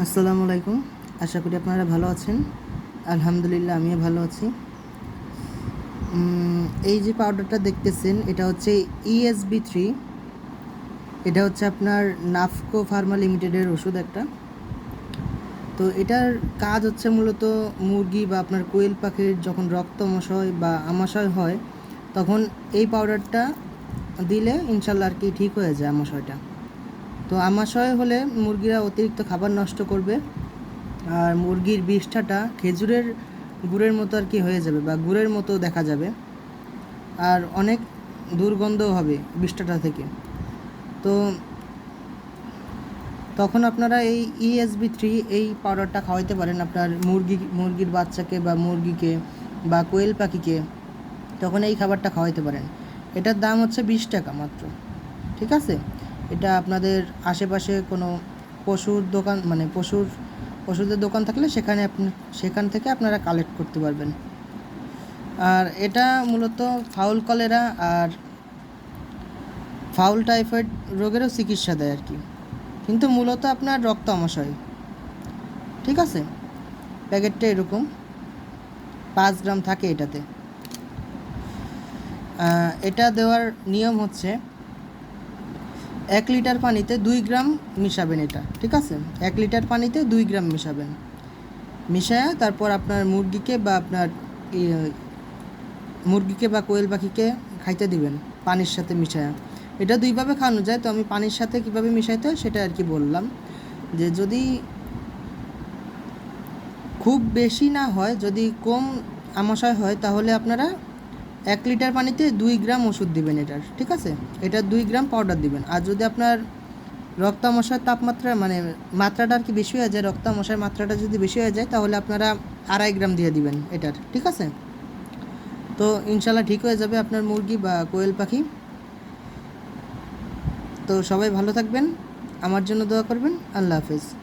আসসালামু আলাইকুম। আশা করি আপনারা ভালো আছেন। আলহামদুলিল্লাহ, আমিও ভালো আছি। এই যে পাউডারটা দেখতেছেন, এটা হচ্ছে ইএসবি থ্রি এটা হচ্ছে আপনার নাফকো ফার্মা লিমিটেডের ওষুধ একটা। তো এটার কাজ হচ্ছে মূলত মুরগি বা আপনার কোয়েল পাখির যখন রক্ত মশয় বা আমাশয় হয়, তখন এই পাউডারটা দিলে ইনশাল্লাহ আর কি ঠিক হয়ে যায় আমাশয়টা। তো আমাশয় হলে মুরগিরা অতিরিক্ত খাবার নষ্ট করবে। আর মুরগির বিষ্ঠাটা খেজুরের গুড়ের মতো আর কি হয়ে যাবে বা গুড়ের মতো দেখা যাবে। আর অনেক দুর্গন্ধ হবে বিষ্ঠাটা থেকে। তো তখন আপনারা এই ইএসবি থ্রি এই পাউডারটা খাওয়াইতে পারেন আপনার মুরগি, মুরগির বাচ্চাকে বা মুরগিকে বা কোয়েল পাখিকে। তখন এই খাবারটা খাওয়াইতে পারেন। এটার দাম হচ্ছে বিশ টাকা মাত্র। ঠিক আছে? এটা আপনাদের আশেপাশে কোনো পশুর দোকান মানে পশুর ওষুধের দোকান থাকলে সেখানে আপনি, সেখান থেকে আপনারা কালেক্ট করতে পারবেন। আর এটা মূলত ফাউল কলেরা আর ফাউল টাইফয়েড রোগেরও চিকিৎসা দেয় আর কি কিন্তু মূলত আপনার রক্ত আমাশয় ঠিক আছে? প্যাকেটটা এরকম। পাঁচ গ্রাম থাকে এটাতে। এটা দেওয়ার নিয়ম হচ্ছে এক লিটার পানিতে দুই গ্রাম মিশাবেন এটা, ঠিক আছে? এক লিটার পানিতে দুই গ্রাম মিশাবেন। মিশায়া তারপর আপনার মুরগিকে বা আপনার মুরগিকে বা কোয়েল পাখিকে খাইতে দিবেন পানির সাথে মিশায়া। এটা দুইভাবে খাওয়ানো যায়, তো আমি পানির সাথে কীভাবে মিশাইতে হয় সেটা আর কি বললাম। যে যদি খুব বেশি না হয়, যদি কম আমাশয় হয়, তাহলে আপনারা এক লিটার পানিতে দুই গ্রাম ওষুধ দিবেন এটার, ঠিক আছে? এটা দুই গ্রাম পাউডার দিবেন। আর যদি আপনার রক্তামশার তাপমাত্রা মানে মাত্রাটা আর কি বেশি হয়ে যায়, রক্তামশার মাত্রাটা যদি বেশি হয়ে যায়, তাহলে আপনারা আড়াই গ্রাম দিয়ে দিবেন এটার, ঠিক আছে? তো ইনশাল্লাহ ঠিক হয়ে যাবে আপনার মুরগি বা কোয়েল পাখি। তো সবাই ভালো থাকবেন। আমার জন্য দোয়া করবেন। আল্লাহ হাফেজ।